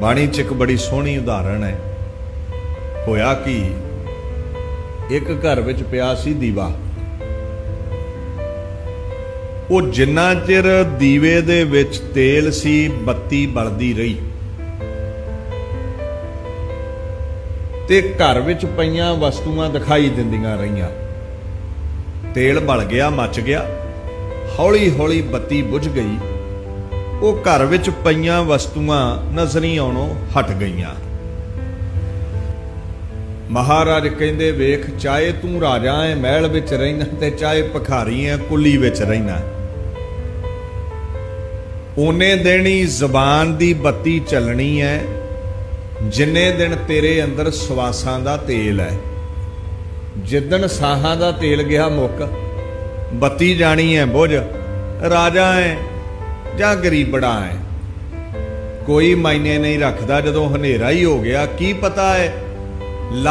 ਬਾਣੀ ਚ ਇੱਕ ਬੜੀ ਸੋਹਣੀ ਉਦਾਹਰਣ ਹੈ। ਹੋਇਆ ਕਿ? ਇੱਕ ਘਰ ਵਿੱਚ ਪਿਆ ਸੀ ਦੀਵਾ। ਉਹ ਜਿੰਨਾ ਚਿਰ ਦੀਵੇ ਦੇ ਵਿੱਚ ਤੇਲ ਸੀ, ਬੱਤੀ ਬਲਦੀ ਰਹੀ। ਤੇ ਘਰ ਵਿੱਚ ਪਈਆਂ ਵਸਤੂਆਂ ਦਿਖਾਈ ਦਿੰਦੀਆਂ ਰਹੀਆਂ। ਤੇਲ ਬਲ ਗਿਆ, ਮੱਚ ਗਿਆ। ਹੌਲੀ ਹੌਲੀ ਬੱਤੀ ਬੁਝ ਗਈ। ਉਹ ਘਰ ਵਿੱਚ ਪਈਆਂ ਵਸਤੂਆਂ ਨਜ਼ਰੀ ਆਉਣੋਂ ਹਟ ਗਈਆਂ। ਮਹਾਰਾਜ ਕਹਿੰਦੇ, ਵੇਖ, ਚਾਹੇ ਤੂੰ ਰਾਜਾ ਹੈ ਮਹਿਲ ਵਿੱਚ ਰਹਿਣਾ ਤੇ ਚਾਹੇ ਭਖਾਰੀ ਐ, ਕੁੱਲੀ ਵਿੱਚ ਰਹਿਣਾ। ਉਹਨੇ ਦੇਣੀ ਜ਼ਬਾਨ ਦੀ ਬੱਤੀ ਚੱਲਣੀ ਹੈ ਜਿੰਨੇ ਦਿਨ ਤੇਰੇ ਅੰਦਰ ਸਵਾਸਾਂ ਦਾ ਤੇਲ ਹੈ ਜਿੱਦਣ ਸਾਹਾਂ ਦਾ ਤੇਲ ਗਿਆ ਮੁੱਕ, ਬੱਤੀ ਜਾਣੀ ਹੈ ਬੁਝ। ਰਾਜਾ ਹੈ ਜਾਂ ਗਰੀਬੜਾ ਹੈ। ਕੋਈ ਮਾਇਨੇ ਨਹੀਂ ਰੱਖਦਾ ਜਦੋਂ ਹਨੇਰਾ ਹੀ ਹੋ ਗਿਆ। ਕੀ ਪਤਾ ਹੈ? ਲਾ-